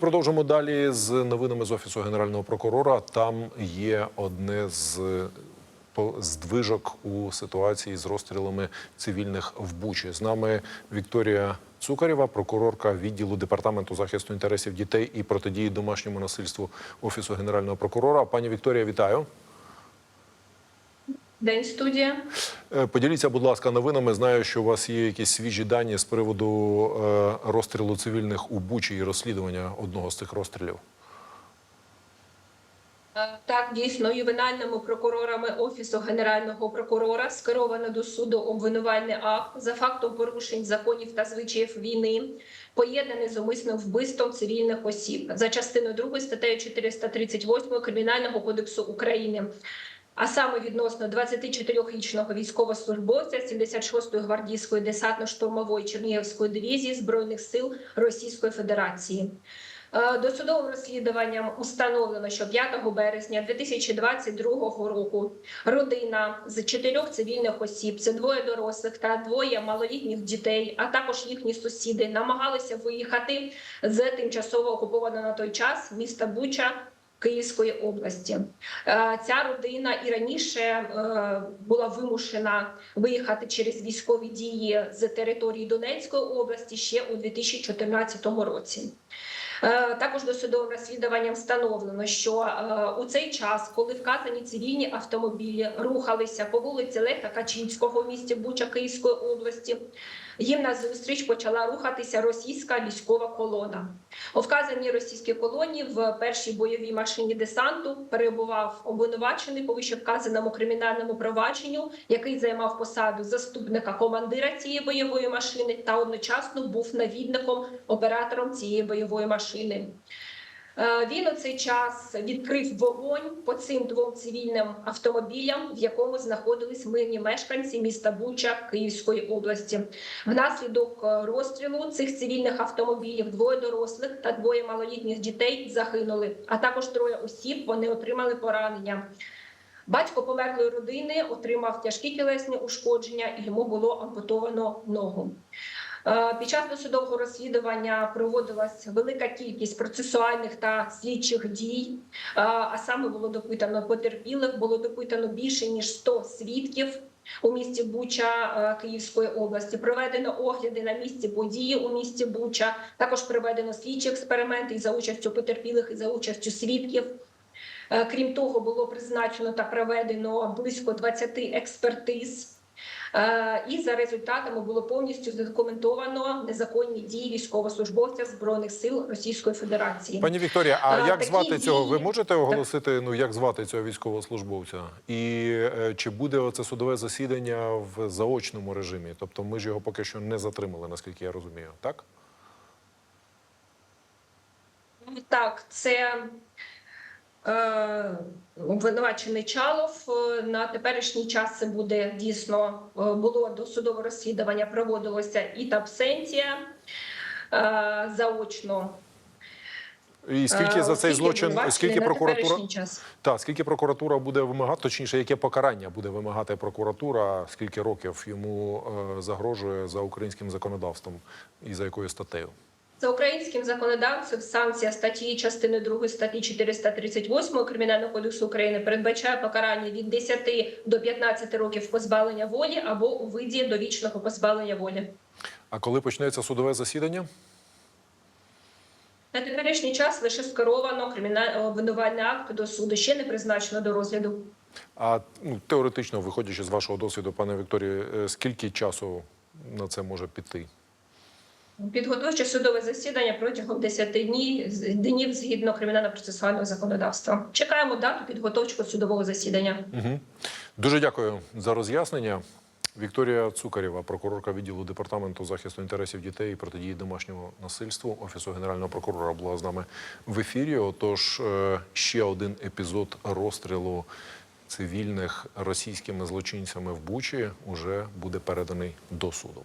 Продовжимо далі з новинами з офісу генерального прокурора. Там є одне з здвижок у ситуації з розстрілами цивільних в Бучі. З нами Вікторія Цукарєва, прокурорка відділу департаменту захисту інтересів дітей і протидії домашньому насильству офісу генерального прокурора. Пані Вікторія, вітаю. День студія. Е, Поділіться, будь ласка, новинами. Знаю, що у вас є якісь свіжі дані з приводу е, розстрілу цивільних у Бучі і розслідування одного з цих розстрілів. Е, Так, дійсно, ювенальними прокурорами Офісу Генерального прокурора скеровано до суду обвинувальний акт за фактом порушень законів та звичаїв війни, поєднаний з умисним вбивством цивільних осіб за частиною 2 статтею 438 Кримінального кодексу України. А саме відносно 24-річного військовослужбовця 76-ї гвардійської десантно-штурмової Чернігівської дивізії збройних сил Російської Федерації. Е, Досудовим розслідуванням установлено, що 5 березня 2022 року родина з чотирьох цивільних осіб, це двоє дорослих та двоє малолітніх дітей, а також їхні сусіди, намагалися виїхати з тимчасово окупованого на той час міста Буча. Київської області Е, ця родина і раніше е, була вимушена виїхати через військові дії з території Донецької області ще у 2014 році. Е, Також досудовим розслідуванням встановлено, що е, у цей час, коли вказані цивільні автомобілі рухалися по вулиці Леха Качинського в місті Буча Київської області, їм назустріч почала рухатися російська військова колона. У вказаній російській колоні в першій бойовій машині десанту перебував обвинувачений по вищевказаному кримінальному провадженню, який займав посаду заступника командира цієї бойової машини та одночасно був навідником оператором цієї бойової машини. Е, Він у цей час відкрив вогонь по цим двом цивільним автомобілям, в якому знаходились мирні мешканці міста Буча Київської області. Внаслідок е, розстрілу цих цивільних автомобілів двоє дорослих та двоє малолітніх дітей загинули, а також троє осіб вони отримали поранення. Батько померлої родини отримав тяжкі тілесні ушкодження, і йому було ампутовано ногу. Е, Під час досудового розслідування проводилась велика кількість процесуальних та слідчих дій. Е, А саме було допитано потерпілих, було допитано більше ніж 100 свідків. У місті Буча е, Київської області проведено огляди на місці події у місті Буча. Також проведено слідчі експерименти і за участю потерпілих, і за участю свідків. Крім того, було призначено та проведено близько 20 експертиз. Е, І за результатами було повністю задокументовано незаконні дії військовослужбовця збройних сил Російської Федерації. Пані Вікторія, а А, як такі звати цього? Ви можете оголосити? Ну як звати цього військовослужбовця? І е, чи буде оце судове засідання в заочному режимі? Тобто, ми ж його поки що не затримали, наскільки я розумію, так? Так, це е, обвинувачений Чалов. Е, На теперішній час це буде дійсно е, було досудове розслідування, проводилося і табсенція е, заочно. І скільки Е, за цей злочин, скільки прокуратура так, скільки прокуратура буде вимагати, точніше, яке покарання буде вимагати прокуратура, скільки років йому е, загрожує за українським законодавством і за якою статтею? За українським законодавцем санкція статті частини 2 статті 438 Кримінального кодексу України передбачає покарання від 10 до 15 років позбавлення волі або у виді довічного позбавлення волі. А коли почнеться судове засідання? На теперішній час лише скеровано кримінальний обвинувальний акт до суду, ще не призначено до розгляду. А ну, теоретично, виходячи з вашого досвіду, пане Вікторію, е, скільки часу на це може піти? Підготовче судове засідання протягом 10 днів, днів згідно кримінально-процесуального законодавства. Чекаємо дату підготовчого судового засідання. Угу. Дуже дякую за роз'яснення. Вікторія Цукарєва, прокурорка відділу департаменту захисту інтересів дітей і протидії домашньому насильству офісу генерального прокурора була з нами в ефірі. Отож, е, ще один епізод розстрілу цивільних російськими злочинцями в Бучі уже буде переданий до суду.